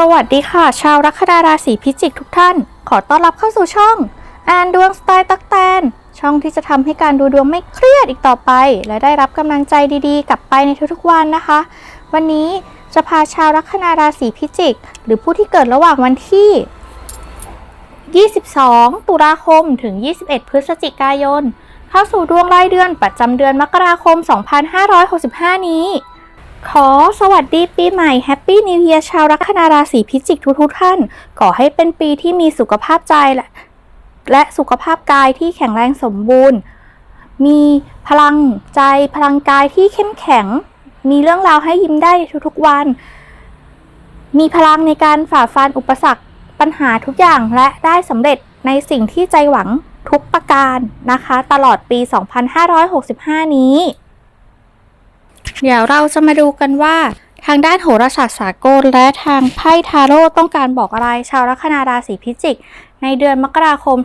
สวัสดีค่ะ ชาวลัคนาราศีพิจิกทุกท่าน ขอต้อนรับเข้าสู่ช่องอ่านดวงสไตล์ตักแตน ช่องที่จะทำให้การดูดวงไม่เครียดอีกต่อไป และได้รับกำลังใจดีๆ กลับไปในทุกๆวันนะคะ วันนี้จะพาชาวลัคนาราศีพิจิก หรือผู้ที่เกิดระหว่างวันที่ 22 ตุลาคมถึง 21 พฤศจิกายน เข้าสู่ดวงรายเดือนประจำเดือนมกราคม 2565 นี้ ขอสวัสดีปีใหม่แฮปปี้นิว e ย r ชาวลัคนาราศีพิจิกทุกๆท่าน ขอให้เป็นปีที่มีสุขภาพใจและและสุขภาพกายที่แข็งแรงสมบูรณ์ มีพลังใจพลังกายที่เข้มแข็ง มีเรื่องราวให้ยิ้มได้ทุกๆวัน มีพลังในการฝ่าฟันอุปสรรคปัญหาทุกอย่างและได้สำเร็จในสิ่งที่ใจหวังทุกประการนะคะ ตลอดปี 2565 นี้ เดี๋ยวเราจะมาดูกันว่าทางด้านโหราศาสตร์สากลและทางไพ่ทาโร่ต้องการบอกอะไรชาวลัคนาราศีพิจิก ในเดือนมกราคม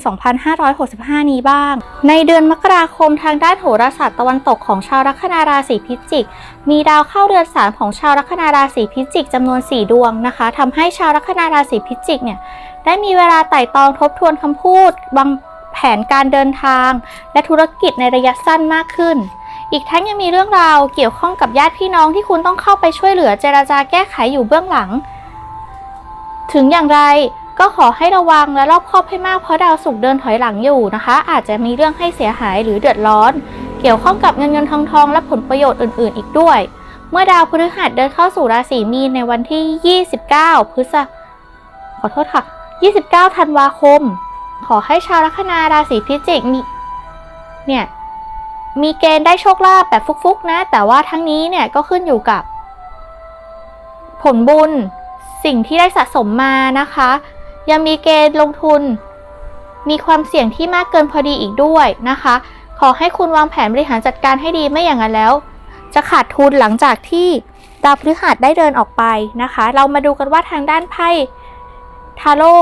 2565 นี้บ้าง ในเดือนมกราคมทางด้านโหราศาสตร์ตะวันตกของชาวลัคนาราศีพิจิก มีดาวเข้าเรือนสามของชาวลัคนาราศีพิจิกจำนวน 4 ดวงนะคะทำให้ชาวลัคนาราศีพิจิกเนี่ยได้มีเวลาไต่ตองทบทวนคำพูดวางแผนการเดินทาง และธุรกิจในระยะสั้นมากขึ้น อีกทั้งยังมีเรื่องราวเกี่ยวข้องกับญาติพี่น้องที่คุณต้องเข้าไปช่วยเหลือเจราจาแก้ไขอยู่เบื้องหลัง ถึงอย่างไรก็ขอให้ระวังและรอบคอบให้มากเพราะดาวศุกร์เดินถอยหลังอยู่นะคะ อาจจะมีเรื่องให้เสียหายหรือเดือดร้อน เกี่ยวข้องกับเงินเงินทองทองและผลประโยชน์อื่น ๆ อีกด้วย เมื่อดาวพฤหัสเดินเข้าสู่ราศีมีนในวันที่ 29 พฤษขอโทษค่ะ 29 ธันวาคม ขอให้ชาวลัคนาราศีพิจิกมีเนี่ย มีเกณฑ์ได้โชคลาภแบบฟุกๆนะ แต่ว่าทั้งนี้เนี่ยก็ขึ้นอยู่กับ ผลบุญสิ่งที่ได้สะสมมานะคะ ยังมีเกณฑ์ลงทุน มีความเสี่ยงที่มากเกินพอดีอีกด้วยนะคะ ขอให้คุณวางแผนบริหารจัดการให้ดีไม่อย่างนั้นแล้ว จะขาดทุนหลังจากที่ดาวพฤหัสได้เดินออกไปนะคะ เรามาดูกันว่าทางด้านไพ่ทาโร่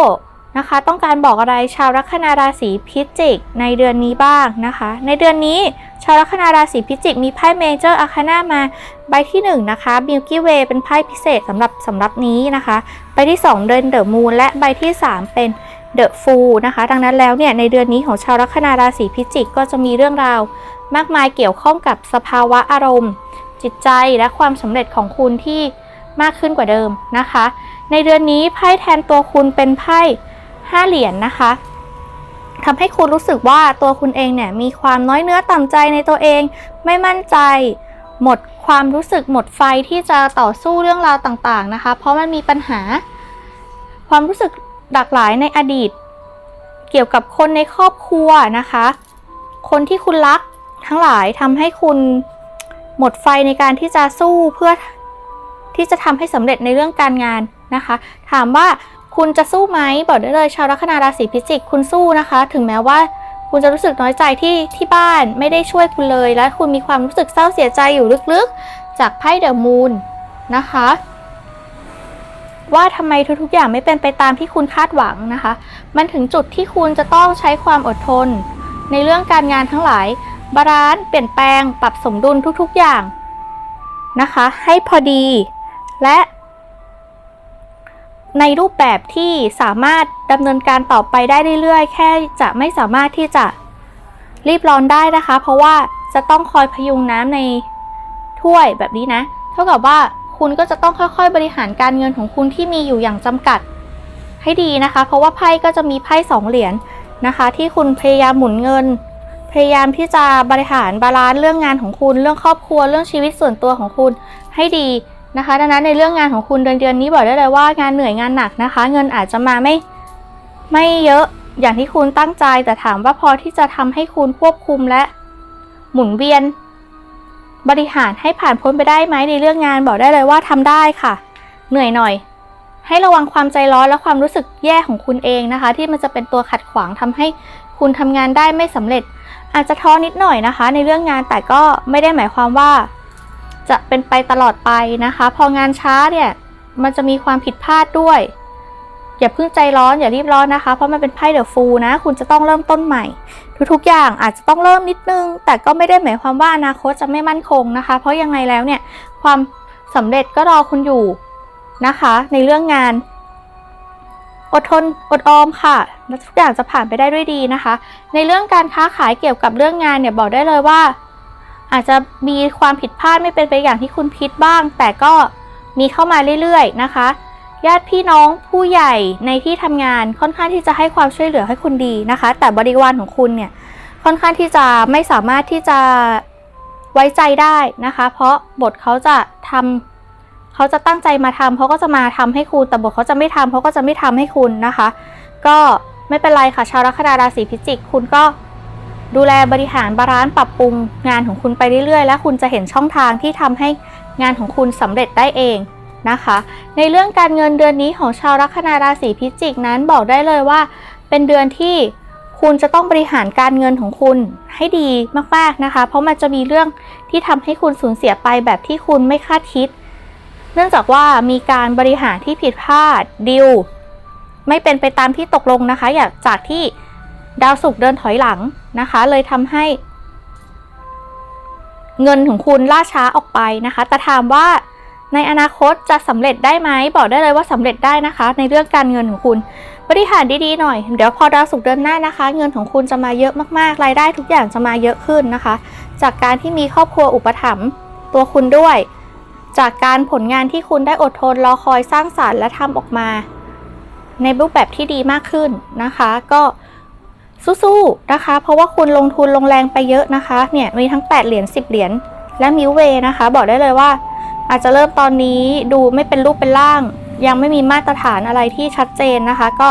นะคะ ต้องการบอกอะไรชาวลัคนาราศีพิจิกในเดือนนี้บ้างนะคะ ในเดือนนี้ชาวลัคนาราศีพิจิกมีไพ่เมเจอร์อาคานามาใบที่1นะคะบิลกี้เวย์เป็นไพ่พิเศษสำหรับสำหรับนี้นะคะใบที่ 2 เดินเดอะมูนและใบที่ 3 เป็นเดอะฟูนะคะ ดังนั้นแล้วเนี่ยในเดือนนี้ของชาวลัคนาราศีพิจิกก็จะมีเรื่องราวมากมายเกี่ยวข้องกับสภาวะอารมณ์ จิตใจและความสำเร็จของคุณที่มากขึ้นกว่าเดิมนะคะ ในเดือนนี้ไพ่แทนตัวคุณเป็นไพ่ ห้าเหรียญนนะคะทำให้คุณรู้สึกว่าตัวคุณเองเนี่ยมีความน้อยเนื้อต่ำใจในตัวเอง ไม่มั่นใจ หมดความรู้สึกหมดไฟที่จะต่อสู้เรื่องราวต่างๆนะคะ เพราะมันมีปัญหา ความรู้สึกหลากหลายในอดีต เกี่ยวกับคนในครอบครัวนะคะ คนที่คุณรักทั้งหลายทำให้คุณหมดไฟในการที่จะสู้เพื่อที่จะทำให้สำเร็จในเรื่องการงานนะคะ ถามว่า คุณจะสู้ไหมบอกได้เลยชาวลัคนาราศีพิจิกคุณสู้นะคะ ถึงแม้ว่า คุณจะรู้สึกน้อยใจที่ที่บ้านไม่ได้ช่วยคุณเลย และคุณมีความรู้สึกเศร้าเสียใจอยู่ลึกๆ จากไพ่เดอะมูนนะคะ ว่าทำไมทุกๆอย่างไม่เป็นไปตามที่คุณคาดหวังนะคะ มันถึงจุดที่คุณจะต้องใช้ความอดทน ในเรื่องการงานทั้งหลายบาลานซ์เปลี่ยนแปลง ปรับสมดุลทุกๆอย่างนะคะ ให้พอดีและ ในรูปแบบที่สามารถดำเนินการต่อไปได้เรื่อยๆ แค่จะไม่สามารถที่จะรีบร้อนได้นะคะ เพราะว่าจะต้องคอยพยุงน้ำในถ้วยแบบนี้นะ เท่ากับว่าคุณก็จะต้องค่อยๆ บริหารการเงินของคุณที่มีอยู่อย่างจำกัดให้ดีนะคะ เพราะว่าไพ่ก็จะมีไพ่สองเหรียญนะคะ ที่คุณพยายามหมุนเงิน พยายามที่จะบริหารบาลานซ์เรื่องงานของคุณ เรื่องครอบครัว เรื่องชีวิตส่วนตัวของคุณให้ดี นะคะดังนั้นในเรื่องงานของคุณเดือนเดือนนี้บอกได้เลยว่างานเหนื่อยงานหนักนะคะ เงินอาจจะมาไม่ไม่เยอะอย่างที่คุณตั้งใจ แต่ถามว่าพอที่จะทำให้คุณควบคุมและ หมุนเวียน บริหารให้ผ่านพ้นไปได้ไหมในเรื่องงานบอกได้เลยว่าทำได้ค่ะ เหนื่อยหน่อย ให้ระวังความใจร้อนและความรู้สึกแย่ของคุณเองนะคะ ที่มันจะเป็นตัวขัดขวางทำให้คุณทำงานได้ไม่สำเร็จ อาจจะท้อนิดหน่อยนะคะ ในเรื่องงานแต่ก็ไม่ได้หมายความว่า จะเป็นไปตลอดไปนะคะ พองานช้าเนี่ยมันจะมีความผิดพลาดด้วย อย่าเพิ่งใจร้อนอย่ารีบร้อนนะคะ เพราะมันเป็นไพ่เดอะฟูลนะ คุณจะต้องเริ่มต้นใหม่ ทุกๆอย่างอาจจะต้องเริ่มนิดนึง แต่ก็ไม่ได้หมายความว่าอนาคตจะไม่มั่นคงนะคะ เพราะยังไงแล้วเนี่ยความสำเร็จก็รอคุณอยู่นะคะ ในเรื่องงาน อดทนอดออมค่ะและทุกอย่างจะผ่านไปได้ด้วยดีนะคะ ในเรื่องการค้าขายเกี่ยวกับเรื่องงานเนี่ยบอกได้เลยว่า อาจจะมีความผิดพลาดไม่เป็นไปอย่างที่คุณคิดบ้าง แต่ก็มีเข้ามาเรื่อยๆนะคะ ญาติพี่น้องผู้ใหญ่ในที่ทำงานค่อนข้างที่จะให้ความช่วยเหลือให้คุณดีนะคะ แต่บริวารของคุณเนี่ยค่อนข้างที่จะไม่สามารถที่จะไว้ใจได้นะคะ เพราะบทเขาจะทำเขาจะตั้งใจมาทำเขาก็จะมาทำให้คุณแต่บทเขาจะไม่ทำเขาก็จะไม่ทำให้คุณนะคะ ก็ไม่เป็นไรค่ะชาวลัคนาราศีพิจิก คุณก็ ดูแลบริหารบาลานซ์ปรับปรุงงานของคุณไปเรื่อยๆ และคุณจะเห็นช่องทางที่ทำให้งานของคุณสำเร็จได้เองนะคะ ในเรื่องการเงินเดือนนี้ของชาวลัคนาราศีพิจิกนั้นบอกได้เลยว่า เป็นเดือนที่คุณจะต้องบริหารการเงินของคุณให้ดีมากๆนะคะ เพราะมันจะมีเรื่องที่ทำให้คุณสูญเสียไปแบบที่คุณไม่คาดคิด เนื่องจากว่ามีการบริหารที่ผิดพลาดดิวไม่เป็นไปตามที่ตกลงนะคะ อยากจากที่ ดาวศุกร์เดินถอยหลังนะคะ เลยทำให้เงินของคุณล่าช้าออกไปนะคะ แต่ถามว่าในอนาคตจะสำเร็จได้ไหมบอกได้เลยว่าสำเร็จได้นะคะ ในเรื่องการเงินของคุณ บริหารดีๆหน่อย เดี๋ยวพอดาวศุกร์เดินหน้านะคะ เงินของคุณจะมาเยอะมากๆ รายได้ทุกอย่างจะมาเยอะขึ้นนะคะ จากการที่มีครอบครัวอุปถัมภ์ตัวคุณด้วย จากการผลงานที่คุณได้อดทนรอคอยสร้างสารรค์และทำออกมา ในรูปแบบที่ดีมากขึ้นนะคะ ก็ สู้ๆนะคะ เพราะว่าคุณลงทุนลงแรงไปเยอะนะคะ เนี่ยมีทั้ง 8 เหรียญ 10 เหรียญ และมิวเวนะคะ บอกได้เลยว่า อาจจะเริ่มตอนนี้ดูไม่เป็นรูปเป็นร่าง ยังไม่มีมาตรฐานอะไรที่ชัดเจนนะคะ ก็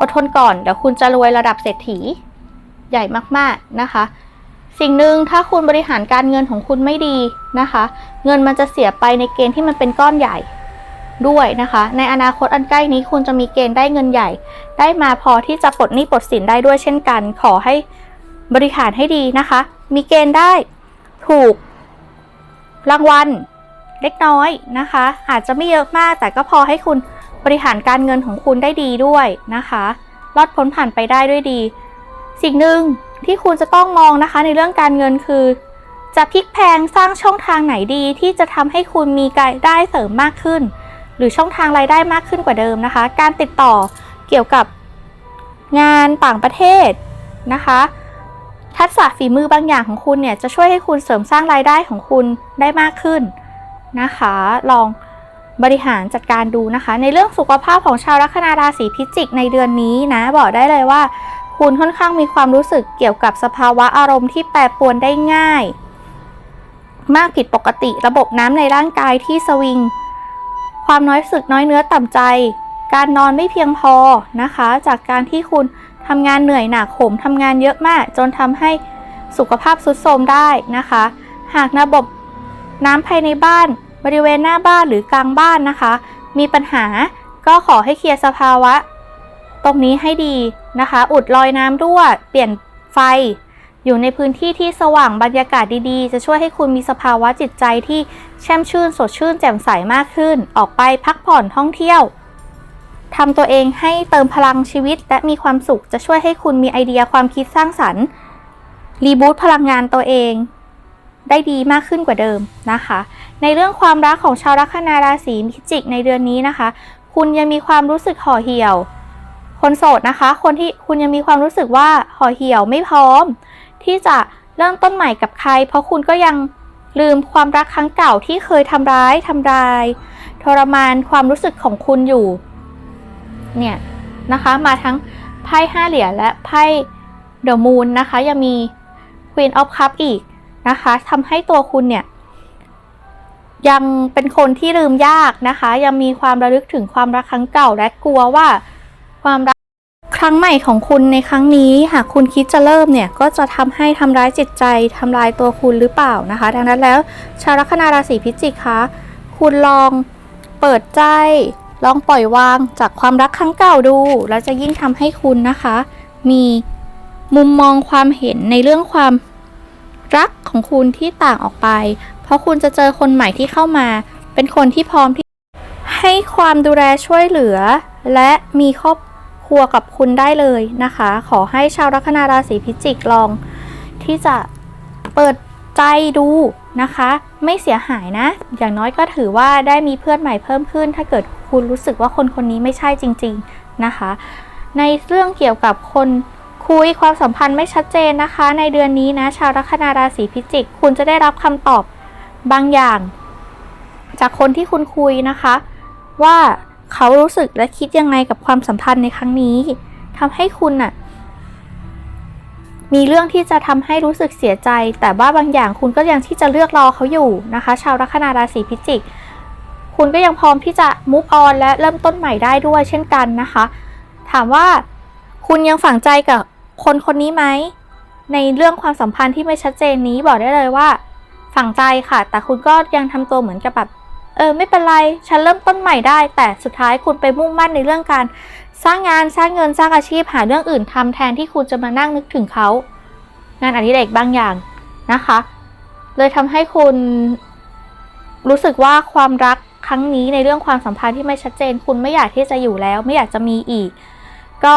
อดทนก่อน เดี๋ยวคุณจะรวยระดับเศรษฐีใหญ่มากๆนะคะ สิ่งหนึ่งถ้าคุณบริหารการเงินของคุณไม่ดีนะคะ เงินมันจะเสียไปในเกณฑ์ที่มันเป็นก้อนใหญ่ ด้วยนะคะ ในอนาคตอันใกล้นี้คุณจะมีเกณฑ์ได้เงินใหญ่ ได้มาพอที่จะปลดหนี้ปลดสินได้ด้วยเช่นกัน ขอให้บริหารให้ดีนะคะ มีเกณฑ์ได้ถูกรางวัลเล็กน้อยนะคะ อาจจะไม่เยอะมากแต่ก็พอให้คุณบริหารการเงินของคุณได้ดีด้วยนะคะรอดพ้นผ่านไปได้ด้วยดี สิ่งหนึ่งที่คุณจะต้องมองนะคะในเรื่องการเงินคือ จะพลิกแพงสร้างช่องทางไหนดีที่จะทำให้คุณมีรายได้เสริมมากขึ้น หรือช่องทางรายได้มากขึ้นกว่าเดิมนะคะ การติดต่อเกี่ยวกับงานต่างประเทศนะคะ ทักษะฝีมือบางอย่างของคุณเนี่ยจะช่วยให้คุณเสริมสร้างรายได้ของคุณได้มากขึ้นนะคะ ลองบริหารจัดการดูนะคะ ในเรื่องสุขภาพของชาวลัคนาราศีพิจิกในเดือนนี้นะบอกได้เลยว่า คุณค่อนข้างมีความรู้สึกเกี่ยวกับสภาวะอารมณ์ที่แปรปรวนได้ง่าย มากผิดปกติระบบน้ำในร่างกายที่สวิง ความน้อยสึกน้อยเนื้อต่ำใจ การนอนไม่เพียงพอนะคะ จากการที่คุณทำงานเหนื่อยหนักโหมทำงานเยอะมาก จนทำให้สุขภาพทรุดโทรมได้นะคะ หากระบบน้ำภายในบ้านบริเวณหน้าบ้านหรือกลางบ้านนะคะ มีปัญหาก็ขอให้เคลียร์สภาวะ ตรงนี้ให้ดีนะคะ อุดรอยน้ำรั่ว เปลี่ยนไฟ อยู่ในพื้นที่ที่สว่างบรรยากาศดีๆ จะช่วยให้คุณมีสภาวะจิตใจที่แช่มชื่น สดชื่น แจ่มใสมากขึ้น ออกไปพักผ่อนท่องเที่ยวทำตัวเองให้เติมพลังชีวิต และมีความสุขจะช่วยให้คุณมีไอเดียความคิดสร้างสรรค์รีบูตพลังงานตัวเองได้ดีมากขึ้นกว่าเดิมนะคะ ในเรื่องความรักของชาวลัคนาราศีพิจิกในเดือนนี้นะคะ คุณยังมีความรู้สึกห่อเหี่ยว คนโสดนะคะ คนที่คุณยังมีความรู้สึกว่าห่อเหี่ยวไม่พร้อม ที่จะเริ่มต้นใหม่กับใคร เพราะคุณก็ยังลืมความรักครั้งเก่าที่เคยทำร้ายทำลาย ทรมานความรู้สึกของคุณอยู่ เนี่ยนะคะมาทั้งไพ่ห้าเหรียญและไพ่เดอะมูนนะคะยังมี Queen of Cup อีกนะคะทำให้ตัวคุณเนี่ย ยังเป็นคนที่ลืมยากนะคะ ยังมีความระลึกถึงความรักครั้งเก่าและกลัวว่าความรัก ครั้งใหม่ของคุณในครั้งนี้ หากคุณคิดจะเริ่มเนี่ย ก็จะทำให้ทำร้ายจิตใจทำลายตัวคุณหรือเปล่านะคะ ดังนั้นแล้ว ชาวลัคนาราศีพิจิกคะคุณลองเปิดใจ ลองปล่อยวางจากความรักครั้งเก่าดู แล้วจะยิ่งทำให้คุณนะคะ มีมุมมองความเห็นในเรื่องความรักของคุณที่ต่างออกไป เพราะคุณจะเจอคนใหม่ที่เข้ามา เป็นคนที่พร้อมที่ให้ความดูแลช่วยเหลือ และมีครอบ ครัวกับคุณได้เลยนะคะ ขอให้ชาวลัคนาราศีพิจิกลองที่จะเปิดใจดูนะคะ ไม่เสียหายนะ อย่างน้อยก็ถือว่าได้มีเพื่อนใหม่เพิ่มขึ้น ถ้าเกิดคุณรู้สึกว่าคนคนนี้ไม่ใช่จริง ๆนะคะ ในเรื่องเกี่ยวกับคนคุยความสัมพันธ์ไม่ชัดเจนนะคะ ในเดือนนี้นะ ชาวลัคนาราศีพิจิก คุณจะได้รับคำตอบบางอย่าง จากคนที่คุณคุยนะคะ ว่า เขารู้สึกและคิดยังไงกับความสัมพันธ์ในครั้งนี้ทำให้คุณน่ะ มีเรื่องที่จะทำให้รู้สึกเสียใจ แต่ว่าบางอย่างคุณก็ยังที่จะเลือกรอเขาอยู่นะคะ ชาวลัคนาราศีพิจิก คุณก็ยังพร้อมที่จะมุฟออนและเริ่มต้นใหม่ได้ด้วยเช่นกันนะคะ ถามว่าคุณยังฝังใจกับคนคนนี้ไหมในเรื่องความสัมพันธ์ที่ไม่ชัดเจนนี้บอกได้เลยว่า ฝังใจค่ะ แต่คุณก็ยังทำตัวเหมือนกับแบบ เออไม่เป็นไร ฉันเริ่มต้นใหม่ได้ แต่สุดท้ายคุณไปมุ่งมั่นในเรื่องการ สร้างงานสร้างเงินสร้างอาชีพหาเรื่องอื่นทำแทนที่คุณจะมานั่งนึกถึงเขา งานอดิเรกบางอย่างนะคะ เลยทำให้คุณรู้สึกว่าความรักครั้งนี้ในเรื่องความสัมพันธ์ที่ไม่ชัดเจน คุณไม่อยากที่จะอยู่แล้ว ไม่อยากจะมีอีก ก็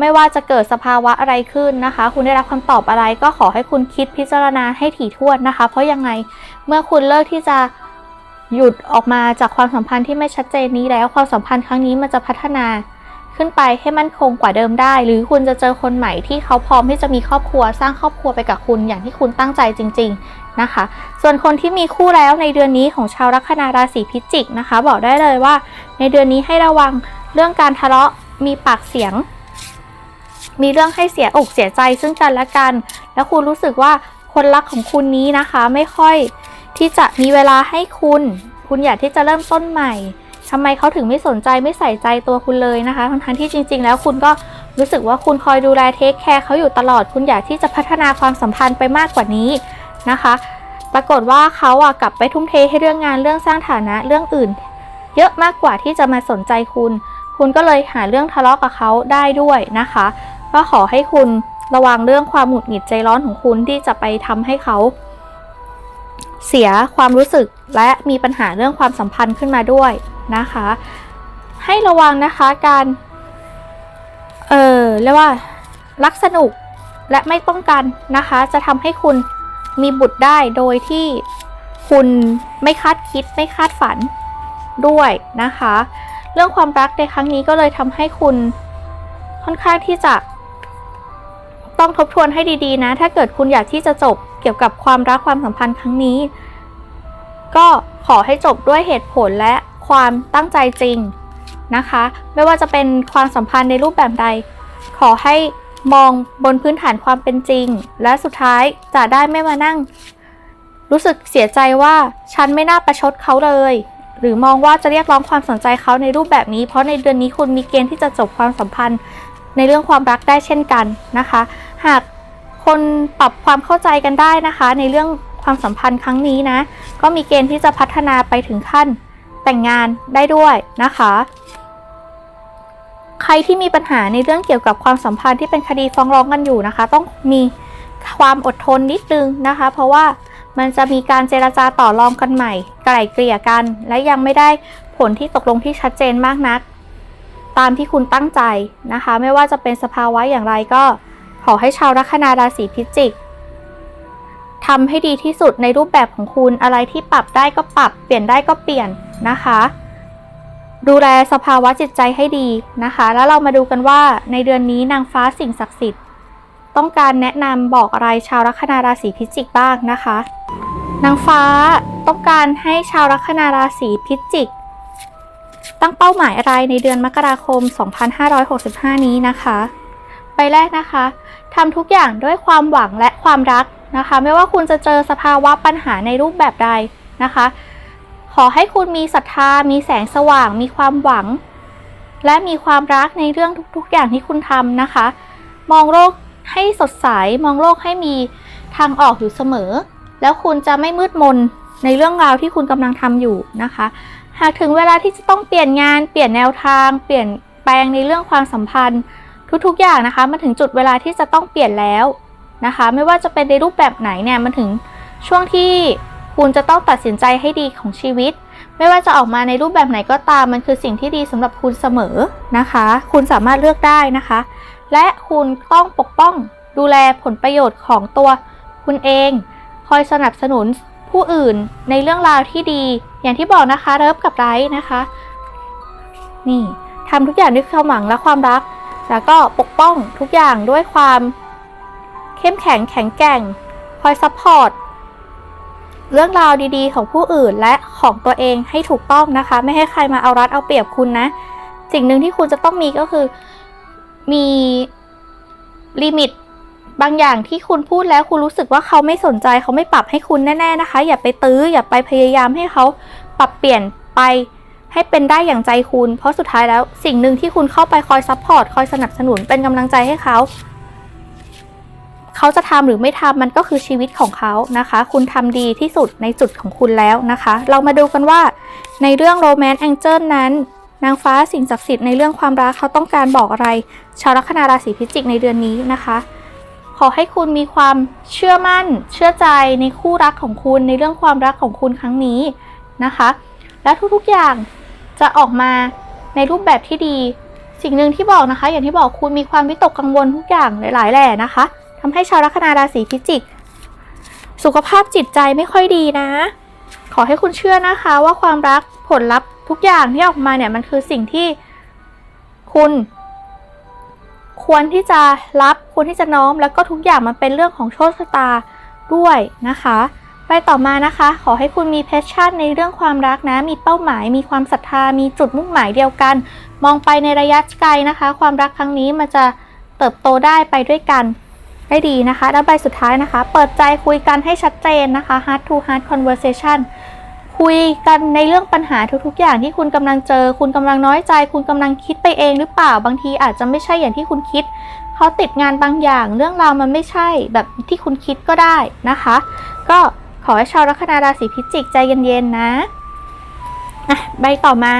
ไม่ว่าจะเกิดสภาวะอะไรขึ้นนะคะ คุณได้รับคำตอบอะไรก็ขอให้คุณคิดพิจารณาให้ถี่ถ้วนนะคะ เพราะยังไงเมื่อคุณเลิกที่จะ หยุดออกมาจากความสัมพันธ์ที่ไม่ชัดเจนนี้แล้วความสัมพันธ์ครั้งนี้มันจะพัฒนาขึ้นไปให้มั่นคงกว่าเดิมได้ หรือคุณจะเจอคนใหม่ที่เขาพร้อมที่จะมีครอบครัวสร้างครอบครัวไปกับคุณอย่างที่คุณตั้งใจจริง ๆนะคะ ส่วนคนที่มีคู่แล้วในเดือนนี้ของชาวลัคนาราศีพิจิกนะคะ บอกได้เลยว่า ในเดือนนี้ให้ระวังเรื่องการทะเลาะมีปากเสียง มีเรื่องให้เสียอกเสียใจซึ่งกันและกัน แล้วคุณรู้สึกว่าคนรักของคุณนี้นะคะไม่ค่อย ที่จะมีเวลาให้คุณ คุณอยากที่จะเริ่มต้นใหม่ทำไมเขาถึงไม่สนใจไม่ใส่ใจตัวคุณเลยนะคะทั้งที่จริง ๆ แล้วคุณก็รู้สึกว่าคุณคอยดูแลเทคแคร์เขาอยู่ตลอด คุณอยากที่จะพัฒนาความสัมพันธ์ไปมากกว่านี้นะคะ ปรากฏว่าเขาอะกลับไปทุ่มเทให้เรื่องงานเรื่องสร้างฐานะเรื่องอื่น เยอะมากกว่าที่จะมาสนใจคุณ คุณก็เลยหาเรื่องทะเลาะกับเขาได้ด้วยนะคะ ก็ขอให้คุณระวังเรื่องความหงุดหงิดใจร้อนของคุณที่จะไปทำให้เขา เสียความรู้สึกและมีปัญหาเรื่องความสัมพันธ์ขึ้นมาด้วยนะคะ ให้ระวังนะคะการเออเรียกว่ารักสนุกและไม่ป้องกันนะคะ จะทำให้คุณมีบุตรได้โดยที่คุณไม่คาดคิดไม่คาดฝันด้วยนะคะ เรื่องความรักในครั้งนี้ก็เลยทำให้คุณค่อนข้างที่จะ ต้องทบทวนให้ดีๆนะ ถ้าเกิดคุณอยากที่จะจบเกี่ยวกับความรักความสัมพันธ์ครั้งนี้ ก็ขอให้จบด้วยเหตุผลและความตั้งใจจริงนะคะ ไม่ว่าจะเป็นความสัมพันธ์ในรูปแบบใด ขอให้มองบนพื้นฐานความเป็นจริง และสุดท้ายจะได้ไม่มานั่ง รู้สึกเสียใจว่าฉันไม่น่าประชดเขาเลย หรือมองว่าจะเรียกร้องความสนใจเขาในรูปแบบนี้ เพราะในเดือนนี้คุณมีเกณฑ์ที่จะจบความสัมพันธ์ในเรื่องความรักได้เช่นกันนะคะ หากคนปรับความเข้าใจกันได้นะคะ ในเรื่องความสัมพันธ์ครั้งนี้นะ ก็มีเกณฑ์ที่จะพัฒนาไปถึงขั้นแต่งงานได้ด้วยนะคะ ใครที่มีปัญหาในเรื่องเกี่ยวกับความสัมพันธ์ที่เป็นคดีฟ้องร้องกันอยู่นะคะ ต้องมีความอดทนนิดนึงนะคะ เพราะว่ามันจะมีการเจราจาต่อรองกันใหม่ ไกล่เกลี่ยกัน และยังไม่ได้ผลที่ตกลงที่ชัดเจนมากนัก ตามที่คุณตั้งใจนะคะ ไม่ว่าจะเป็นสภาวะอย่างไรก็ ขอให้ชาวลัคนาราศีพิจิกทำให้ดีที่สุดในรูปแบบของคุณอะไรที่ปรับได้ก็ปรับ เปลี่ยนได้ก็เปลี่ยนนะคะ ดูแลสภาวะจิตใจให้ดีนะคะ แล้วเรามาดูกันว่าในเดือนนี้นางฟ้าสิ่งศักดิ์สิทธิ์ ต้องการแนะนำบอกอะไรชาวลัคนาราศีพิจิกบ้างนะคะ นางฟ้าต้องการให้ชาวลัคนาราศีพิจิก ตั้งเป้าหมายอะไรในเดือนมกราคม 2565 นี้นะคะ ไปแรกนะคะทำทุกอย่างด้วยความหวังและความรักนะคะ ไม่ว่าคุณจะเจอสภาวะปัญหาในรูปแบบใดนะคะ ขอให้คุณมีศรัทธา มีแสงสว่าง มีความหวัง และมีความรักในเรื่องทุกๆ อย่างที่คุณทำนะคะ มองโลกให้สดใส มองโลกให้มีทางออกอยู่เสมอ แล้วคุณจะไม่มืดมนในเรื่องราวที่คุณกำลังทำอยู่นะคะ หากถึงเวลาที่จะต้องเปลี่ยนงาน เปลี่ยนแนวทาง เปลี่ยนแปลงในเรื่องความสัมพันธ์ ทุกๆ อย่างนะคะ มันถึงจุดเวลาที่จะต้องเปลี่ยนแล้วนะคะ ไม่ว่าจะเป็นในรูปแบบไหนเนี่ย มันถึงช่วงที่คุณจะต้องตัดสินใจให้ดีของชีวิต ไม่ว่าจะออกมาในรูปแบบไหนก็ตาม มันคือสิ่งที่ดีสำหรับคุณเสมอนะคะ คุณสามารถเลือกได้นะคะ และคุณต้องปกป้องดูแลผลประโยชน์ของตัวคุณเอง คอยสนับสนุนผู้อื่นในเรื่องราวที่ดี อย่างที่บอกนะคะ เริ่มกับไร้นะคะ นี่ทำทุกอย่างด้วยความหวังและความรัก แล้วก็ปกป้องทุกอย่างด้วยความเข้มแข็งแข็งแกร่ง คอยซัพพอร์ตเรื่องราวดีๆ ของผู้อื่นและของตัวเองให้ถูกต้องนะคะ ไม่ให้ใครมาเอารัดเอาเปรียบคุณนะ สิ่งหนึ่งที่คุณจะต้องมีก็คือมีลิมิตบางอย่างที่คุณพูดแล้วคุณรู้สึกว่าเขาไม่สนใจเขาไม่ปรับให้คุณแน่ ๆนะคะ อย่าไปตื้ออย่าไปพยายามให้เขาปรับเปลี่ยนไป ให้เป็นได้อย่างใจคุณ เพราะสุดท้ายแล้วสิ่งหนึ่งที่คุณเข้าไปคอยซัพพอร์ตคอยสนับสนุนเป็นกำลังใจให้เขา เขาจะทำหรือไม่ทำมันก็คือชีวิตของเขานะคะ คุณทำดีที่สุดในจุดของคุณแล้วนะคะ เรามาดูกันว่า ในเรื่องโรแมนต์แองเจิลนั้นนางฟ้าสิ่งศักดิ์สิทธิ์ในเรื่องความรักเขาต้องการบอกอะไร ชาวลัคนาราศีพิจิกในเดือนนี้นะคะ ขอให้คุณมีความเชื่อมั่น เชื่อใจในคู่รักของคุณในเรื่องความรักของคุณครั้งนี้นะคะ และทุกๆอย่าง จะออกมาในรูปแบบที่ดี สิ่งหนึ่งที่บอกนะคะ อย่างที่บอกคุณมีความวิตกกังวลทุกอย่างหลาย ๆ แหล่นะคะทำให้ชาวลัคนาราศีพิจิก สุขภาพจิตใจไม่ค่อยดีนะ ขอให้คุณเชื่อนะคะว่าความรักผลลัพธ์ทุกอย่างที่ออกมาเนี่ยมันคือสิ่งที่คุณ ควรที่จะรับควรที่จะน้อมแล้วก็ทุกอย่างมันเป็นเรื่องของโชคชะตาด้วยนะคะ ไปต่อมานะคะ ขอให้คุณมีแพชชั่นในเรื่องความรักนะ มีเป้าหมาย มีความศรัทธา มีจุดมุ่งหมายเดียวกัน มองไปในระยะไกลนะคะ ความรักครั้งนี้มันจะเติบโตได้ไปด้วยกันได้ดีนะคะ แล้วใบสุดท้ายนะคะ เปิดใจคุยกันให้ชัดเจนนะคะ heart to heart conversation คุยกันในเรื่องปัญหาทุกๆ อย่างที่คุณกำลังเจอ คุณกำลังน้อยใจ คุณกำลังคิดไปเองหรือเปล่า บางทีอาจจะไม่ใช่อย่างที่คุณคิด เขาติดงานบางอย่าง เรื่องราวมันไม่ใช่แบบที่คุณคิดก็ได้นะคะ ก็ ขอให้ชาวลัคนาราศีพิจิกใจเย็นๆนะอะใบต่อมา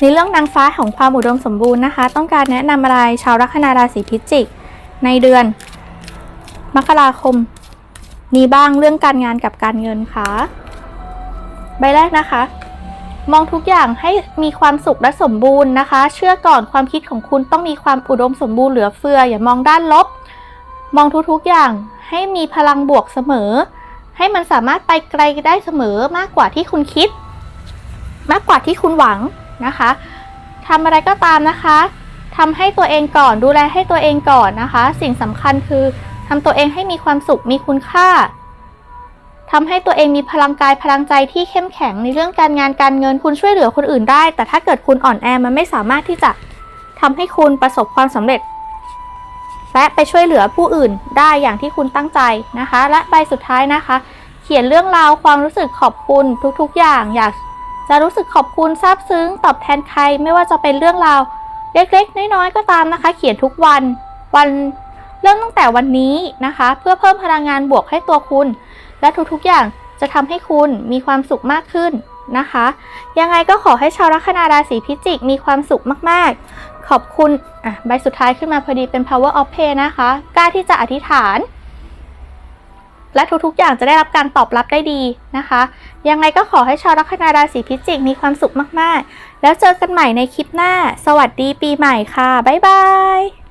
ในเรื่องนางฟ้าของความอุดมสมบูรณ์นะคะ ต้องการแนะนำอะไรชาวลัคนาราศีพิจิก ในเดือน มกราคมนี้บ้างเรื่องการงานกับการเงินค่ะ ใบแรกนะคะ มองทุกอย่างให้มีความสุขและสมบูรณ์นะคะ เชื่อก่อนความคิดของคุณต้องมีความอุดมสมบูรณ์เหลือเฟือ อย่ามองด้านลบ มองทุกๆอย่างให้มีพลังบวกเสมอ ให้มันสามารถไปไกลได้เสมอมากกว่าที่คุณคิด มากกว่าที่คุณหวังนะคะทำอะไรก็ตามนะคะทำให้ตัวเองก่อนดูแลให้ตัวเองก่อนนะคะ สิ่งสำคัญคือทำตัวเองให้มีความสุขมีคุณค่าทำให้ตัวเองมีพลังกายพลังใจที่เข้มแข็งในเรื่องการงานการเงินคุณช่วยเหลือคนอื่นได้ แต่ถ้าเกิดคุณอ่อนแอมันไม่สามารถที่จะทำให้คุณประสบความสำเร็จ และไปช่วยเหลือผู้อื่นได้อย่างที่คุณตั้งใจนะคะ และใบสุดท้ายนะคะ เขียนเรื่องราวความรู้สึกขอบคุณทุกๆ อย่างอยากจะรู้สึกขอบคุณซาบซึ้ง ตอบแทนใครไม่ว่าจะเป็นเรื่องราวเล็กๆ น้อยๆ ก็ตามนะคะ เขียนทุกวันวันเริ่มตั้งแต่วันนี้นะคะ เพื่อเพิ่มพลังงานบวกให้ตัวคุณ และทุกๆ อย่างจะทำให้คุณมีความสุขมากขึ้นนะคะ ยังไงก็ขอให้ชาวลัคนาราศีพิจิกมีความสุขมากๆ ขอบคุณอะใบสุดท้ายขึ้นมาพอดีเป็น power of pay นะคะ กล้าที่จะอธิษฐาน และทุกๆอย่างจะได้รับการตอบรับได้ดีนะคะ ยังไงก็ขอให้ชาวลัคนาราศีพิจิกมีความสุขมากๆ แล้วเจอกันใหม่ในคลิปหน้า สวัสดีปีใหม่ค่ะ บ๊ายบาย